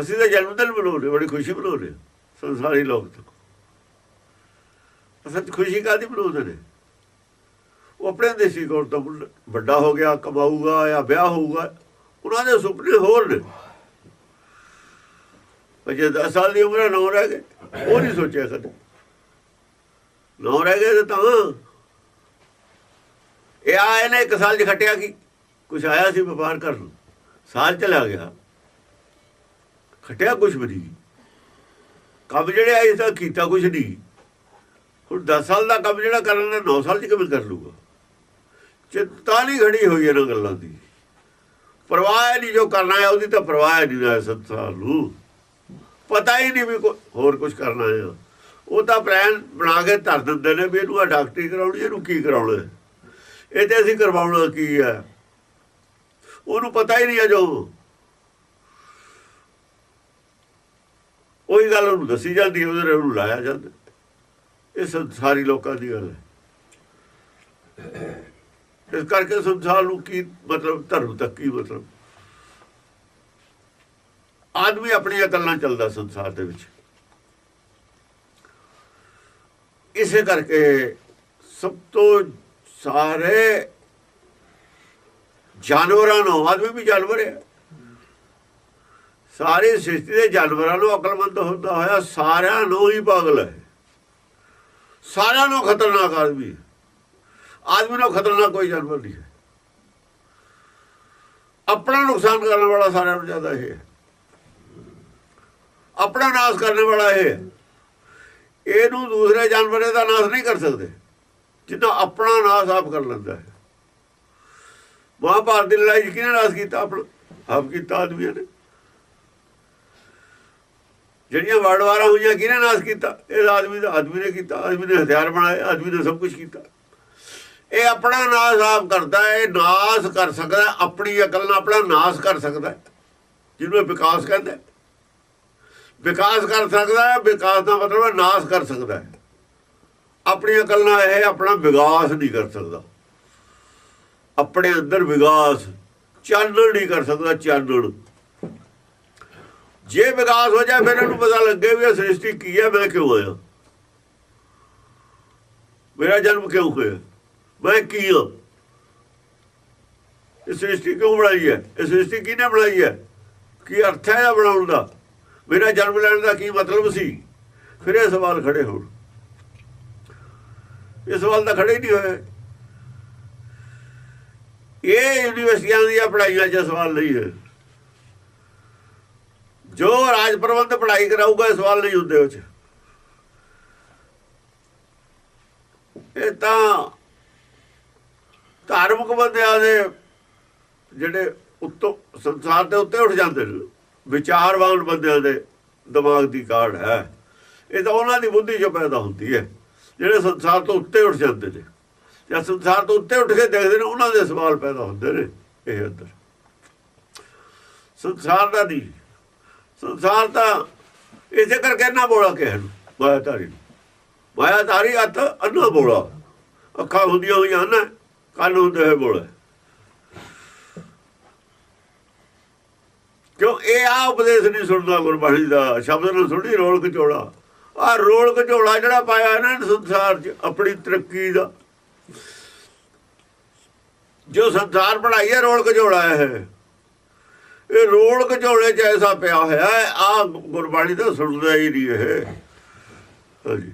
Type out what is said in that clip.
ਅਸੀਂ ਤਾਂ ਜਨਮ ਦਿਨ ਮਨਾਉਂਦੇ ਬੜੀ ਖੁਸ਼ੀ ਮਨਾਉਂਦੇ ਸੰਸਾਰੀ ਲੋਕ ਤੱਕ ਅਸਲ ਖੁਸ਼ੀ ਕਾਦੀ ਮਨਾਉਂਦੇ ਨੇ? ਉਹ ਆਪਣੇ ਦੇਸੀ ਕੋਲ ਤੋਂ ਵੱਡਾ ਹੋ ਗਿਆ, ਕਮਾਊਗਾ ਜਾਂ ਵਿਆਹ ਹੋਊਗਾ, ਉਹਨਾਂ ਦੇ ਸੁਪਨੇ ਹੋਰ ਨੇ। ਪਰ ਜੇ 10 ਸਾਲ ਦੀ ਉਮਰ ਨੌ ਰਹਿ ਗਏ, ਉਹ ਨਹੀਂ ਸੋਚਿਆ ਕਦੇ। ਨੌ ਰਹਿ ਗਏ ਤਾਂ ਇਹ ਆਏ ਨੇ ਇੱਕ ਸਾਲ ਚ ਖਟਿਆ ਕੀ? ਕੁਛ ਆਇਆ ਸੀ ਵਪਾਰ ਕਰਨ? ਸਾਲ ਚਲਾ ਗਿਆ। ਖਟਿਆ ਕੁਛ ਵੀ ਨਹੀਂ। ਕੰਮ ਜਿਹੜੇ ਆਏ ਤਾਂ ਕੀਤਾ ਕੁਛ ਨਹੀਂ। ਹੁਣ 10 ਸਾਲ ਦਾ ਕੰਮ ਜਿਹੜਾ ਕਰਨ ਨੇ 9 ਸਾਲ ਚ ਕਿਵੇਂ ਕਰ ਲੂਗਾ ਚਿੰਤਾ ਨਹੀਂ ਘੜੀ ਹੋਈ ਇਹਨਾਂ ਗੱਲਾਂ ਦੀ। ਪਰਵਾਹ ਨਹੀਂ, ਜੋ ਕਰਨਾ ਹੈ ਉਹਦੀ ਤਾਂ ਪਰਵਾਹ ਨਹੀਂ ਹੈ ਸੰਸਾਰ ਨੂੰ। ਪਤਾ ਹੀ ਨਹੀਂ ਵੀ ਹੋਰ ਕੁਝ ਕਰਨਾ ਹੈ ਉਹ ਤਾਂ ਪਲਾਨ ਬਣਾ ਕੇ ਧਰ ਦਿੰਦੇ ਨੇ ਵੀ ਇਹਨੂੰ ਆ ਡਾਕਟਰੀ ਕਰਾਉਣੀ, ਇਹਨੂੰ ਕੀ ਕਰਾਉਣਾ ਇਹ ਤੇ ਅਸੀਂ ਕਰਵਾਉਣਾ ਕੀ ਹੈ? ਉਹਨੂੰ ਪਤਾ ਹੀ ਨਹੀਂ ਹੈ ਜੋ। ਉਹੀ ਗੱਲ ਉਹਨੂੰ ਦੱਸੀ ਜਾਂਦੀ ਉਹਦੇ ਉਹਨੂੰ ਲਾਇਆ ਜਾਂਦਾ। ਇਹ ਸੰਸਾਰੀ ਲੋਕਾਂ ਦੀ ਗੱਲ ਹੈ। ਇਸ ਕਰਕੇ ਸੰਸਾਰ ਨੂੰ ਕੀ ਮਤਲਬ, ਧਰਮ ਤੱਕ ਕੀ ਮਤਲਬ? ਆਦਮੀ ਆਪਣੀ ਅਕਲ ਨਾਲ ਚੱਲਦਾ ਸੰਸਾਰ ਦੇ ਵਿੱਚ। ਇਸੇ ਕਰਕੇ ਸਭ ਤੋਂ ਸਾਰੇ ਜਾਨਵਰਾਂ ਨੂੰ ਆਦਮੀ ਵੀ ਜਾਨਵਰ ਹੈ। ਸਾਰੀ ਸ੍ਰਿਸ਼ਟੀ ਦੇ ਜਾਨਵਰਾਂ ਨੂੰ ਅਕਲਮੰਦ ਹੁੰਦਾ ਹੋਇਆ, ਸਾਰਿਆਂ ਨੂੰ ਹੀ ਪਾਗਲ ਹੈ। ਸਾਰਿਆਂ ਨੂੰ ਖਤਰਨਾਕ ਆਦਮੀ ਆਦਮੀ ਨੂੰ ਖਤਰਨਾਕ ਕੋਈ ਜਾਨਵਰ ਨਹੀਂ ਹੈ। ਆਪਣਾ ਨੁਕਸਾਨ ਕਰਨ ਵਾਲਾ ਸਾਰਿਆਂ ਨੂੰ ਜ਼ਿਆਦਾ ਇਹ ਹੈ। ਆਪਣਾ ਨਾਸ਼ ਕਰਨ ਵਾਲਾ ਇਹ ਹੈ। ਇਹਨੂੰ ਦੂਸਰੇ ਜਾਨਵਰ ਦਾ ਨਾਸ਼ ਨਹੀਂ ਕਰ ਸਕਦੇ। ਜਿੱਦਾਂ ਆਪਣਾ ਨਾਸ਼ ਆਪ ਕਰ ਲੈਂਦਾ ਹੈ। ਮਹਾਭਾਰਤ ਦੀ ਲੜਾਈ 'ਚ ਕਿਹਨੇ ਨਾਸ਼ ਕੀਤਾ? ਆਪਣਾ ਆਪ ਕੀਤਾ ਆਦਮੀਆਂ ਨੇ। ਜਿਹੜੀਆਂ ਵੜਵਾਰਾਂ ਹੋਈਆਂ ਕਿਹਨੇ ਨਾਸ਼ ਕੀਤਾ? ਇਹ ਆਦਮੀ ਦਾ ਆਦਮੀ ਨੇ ਕੀਤਾ ਆਦਮੀ ਨੇ ਹਥਿਆਰ ਬਣਾਏ ਆਦਮੀ ਨੇ ਸਭ ਕੁਝ ਕੀਤਾ। ਇਹ ਆਪਣਾ ਨਾਸ਼ ਆਪ ਕਰਦਾ ਹੈ ਇਹ ਨਾਸ਼ ਕਰ ਸਕਦਾ ਹੈ, ਆਪਣੀ ਅਕਲ ਨਾਲ ਆਪਣਾ ਨਾਸ਼ ਕਰ ਸਕਦਾ ਜਿਹਨੂੰ ਇਹ ਵਿਕਾਸ ਕਹਿੰਦੇ ਵਿਕਾਸ ਕਰ ਸਕਦਾ ਹੈ ਵਿਕਾਸ ਦਾ ਮਤਲਬ ਹੈ ਨਾਸ਼ ਕਰ ਸਕਦਾ ਹੈ। ਆਪਣੀ ਅਕਲ ਨਾਲ ਇਹ ਆਪਣਾ ਵਿਕਾਸ ਨਹੀਂ ਕਰ ਸਕਦਾ। ਆਪਣੇ ਅੰਦਰ ਵਿਕਾਸ ਚਾਨਣ ਨਹੀਂ ਕਰ ਸਕਦਾ ਚਾਨਣ। ਜੇ ਵਿਕਾਸ ਹੋ ਜਾਏ, ਫਿਰ ਇਹਨੂੰ ਪਤਾ ਲੱਗੇ ਵੀ ਇਹ ਸ੍ਰਿਸ਼ਟੀ ਕੀ ਹੈ, ਮੈਂ ਕਿਉਂ ਆਇਆ? ਮੇਰਾ ਜਨਮ ਕਿਉਂ ਹੋਇਆ? ਮੈਂ ਕੀ ਹਾਂ? ਇਹ ਸ੍ਰਿਸ਼ਟੀ ਕਿਉਂ ਬਣਾਈ ਹੈ? ਇਹ ਸ੍ਰਿਸ਼ਟੀ ਕਿਹਨੇ ਬਣਾਈ ਹੈ? ਕੀ ਅਰਥ ਹੈ ਇਹਦਾ ਬਣਾਉਣ ਦਾ? ਮੇਰਾ ਜਨਮ ਲੈਣ ਦਾ ਕੀ ਮਤਲਬ ਸੀ? ਫਿਰ ਇਹ ਸਵਾਲ ਖੜੇ ਹੋਣ। ਇਹ ਸਵਾਲ ਤਾਂ ਖੜੇ ਹੀ ਨਹੀਂ ਹੋਏ। ਇਹ ਯੂਨੀਵਰਸਿਟੀਆਂ ਦੀਆਂ ਪੜ੍ਹਾਈਆਂ 'ਚ ਸਵਾਲ ਨਹੀਂ ਹੈ। ਜੋ ਰਾਜ ਪ੍ਰਬੰਧ ਪੜ੍ਹਾਈ ਕਰਾਊਗਾ ਇਹ ਸਵਾਲ ਨਹੀਂ ਹੁੰਦੇ ਉਹ 'ਚ। ਇਹ ਤਾਂ ਧਾਰਮਿਕ ਬੰਦਿਆਂ ਦੇ ਜਿਹੜੇ ਉੱਤੋਂ ਸੰਸਾਰ ਦੇ ਉੱਤੇ ਉੱਠ ਜਾਂਦੇ ਨੇ, ਵਿਚਾਰਵਾਨ ਬੰਦਿਆਂ ਦੇ ਦਿਮਾਗ ਦੀ ਕਾਢ ਹੈ। ਇਹ ਤਾਂ ਉਹਨਾਂ ਦੀ ਬੁੱਧੀ ਜੋ ਪੈਦਾ ਹੁੰਦੀ ਹੈ, ਜਿਹੜੇ ਸੰਸਾਰ ਤੋਂ ਉੱਤੇ ਉੱਠ ਜਾਂਦੇ ਨੇ। ਜਾਂ ਸੰਸਾਰ ਤੋਂ ਉੱਤੇ ਉੱਠ ਕੇ ਦੇਖਦੇ ਨੇ, ਉਹਨਾਂ ਦੇ ਸਵਾਲ ਪੈਦਾ ਹੁੰਦੇ ਨੇ ਇਹ ਅੰਦਰ। ਸੰਸਾਰ ਦਾ ਨਹੀਂ ਸੰਸਾਰ ਤਾਂ ਇਸੇ ਕਰਕੇ ਨਾ ਬੋਲਾ ਕਿਸੇ ਨੂੰ ਮਾਇਆ ਧਾਰੀ ਨੂੰ। ਮਾਇਆਧਾਰੀ ਹੱਥ ਅੰਨਾ ਬੋਲਾ। ਅੱਖਾਂ ਹੁੰਦੀਆਂ ਹੋਈਆਂ ਹਨ ਕੰਨ ਹੁੰਦੇ ਹੋਏ ਬੋਲੇ। ਕਿਉਂ? ਇਹ ਆ ਉਪਦੇਸ਼ ਨਹੀਂ ਸੁਣਦਾ ਗੁਰਬਾਣੀ ਦਾ, ਸ਼ਬਦ ਨੂੰ ਸੁਣੀ ਰੋਲ ਕਚੋੜਾ ਆ ਰੋਲ ਕਚੋੜਾ ਜਿਹੜਾ ਪਾਇਆ ਇਹਨਾਂ ਨੇ ਸੰਸਾਰ 'ਚ, ਆਪਣੀ ਤਰੱਕੀ ਦਾ। ਜੋ ਸੰਸਾਰ ਬਣਾਈ ਹੈ ਰੋਲ ਕਚੋੜਾ ਹੈ ਇਹ ਰੋਲ ਕਚੋਲੇ 'ਚ ਐਸਾ ਪਿਆ ਹੋਇਆ ਹੈ ਆ ਗੁਰਬਾਣੀ ਤਾਂ ਸੁਣਦਾ ਹੀ ਨਹੀਂ ਇਹ। ਹਾਂਜੀ।